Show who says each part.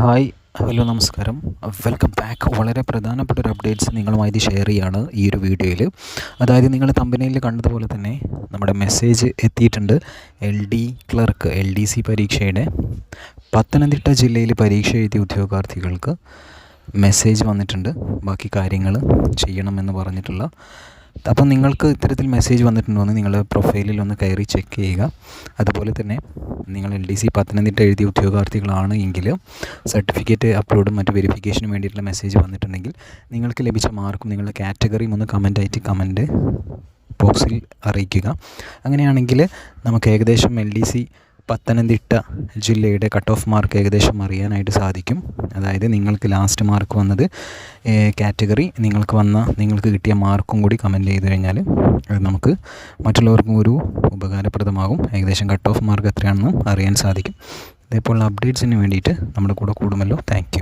Speaker 1: Hi hello നമസ്കാരം. Welcome back. വളരെ പ്രധാനപ്പെട്ട ഒരു അപ്ഡേറ്റ്സ് നിങ്ങളുമായി ഇത് ഷെയർ ചെയ്യാണ് ഈ ഒരു വീഡിയോയിൽ അതായത് നിങ്ങൾ തമ്പനയിൽ കണ്ടതുപോലെ തന്നെ നമ്മുടെ മെസ്സേജ് എത്തിയിട്ടുണ്ട് L D clerk L D C പരീക്ഷയുടെ പത്തനംതിട്ട ജില്ലയിൽ പരീക്ഷ എഴുതിയ ഉദ്യോഗാർത്ഥികൾക്ക് മെസ്സേജ് വന്നിട്ടുണ്ട്. ബാക്കി കാര്യങ്ങൾ ചെയ്യണമെന്ന് പറഞ്ഞിട്ടുള്ള അപ്പം നിങ്ങൾക്ക് ഇത്തരത്തിൽ മെസ്സേജ് വന്നിട്ടുണ്ടോ എന്ന് നിങ്ങളുടെ പ്രൊഫൈലിൽ ഒന്ന് കയറി ചെക്ക് ചെയ്യുക. അതുപോലെ തന്നെ നിങ്ങൾ എൽ ഡി സി പത്തനംതിട്ട എഴുതിയ ഉദ്യോഗാർത്ഥികളാണ് എങ്കിൽ സർട്ടിഫിക്കറ്റ് അപ്ലോഡും മറ്റ് വെരിഫിക്കേഷനും വേണ്ടിയിട്ടുള്ള മെസ്സേജ് വന്നിട്ടുണ്ടെങ്കിൽ നിങ്ങൾക്ക് ലഭിച്ച മാർക്കും നിങ്ങളുടെ കാറ്റഗറിയും ഒന്ന് കമന്റായിട്ട് കമന്റ് ബോക്സിൽ അറിയിക്കുക. അങ്ങനെയാണെങ്കിൽ നമുക്ക് ഏകദേശം എൽ ഡി സി പത്തനംതിട്ട ജില്ലയുടെ കട്ട് ഓഫ് മാർക്ക് ഏകദേശം അറിയാനായിട്ട് സാധിക്കും. അതായത് നിങ്ങൾക്ക് ലാസ്റ്റ് മാർക്ക് വന്നത് കാറ്റഗറി നിങ്ങൾക്ക് വന്ന നിങ്ങൾക്ക് കിട്ടിയ മാർക്കും കൂടി കമന്റ് ചെയ്ത് കഴിഞ്ഞാൽ നമുക്ക് മറ്റുള്ളവർക്കും ഒരു ഉപകാരപ്രദമാകും. ഏകദേശം കട്ട് ഓഫ് മാർക്ക് എത്രയാണെന്നും അറിയാൻ സാധിക്കും. ഇതേപോലുള്ള അപ്ഡേറ്റ്സിന് വേണ്ടിയിട്ട് നമ്മുടെ കൂടെ കൂടുമല്ലോ. താങ്ക്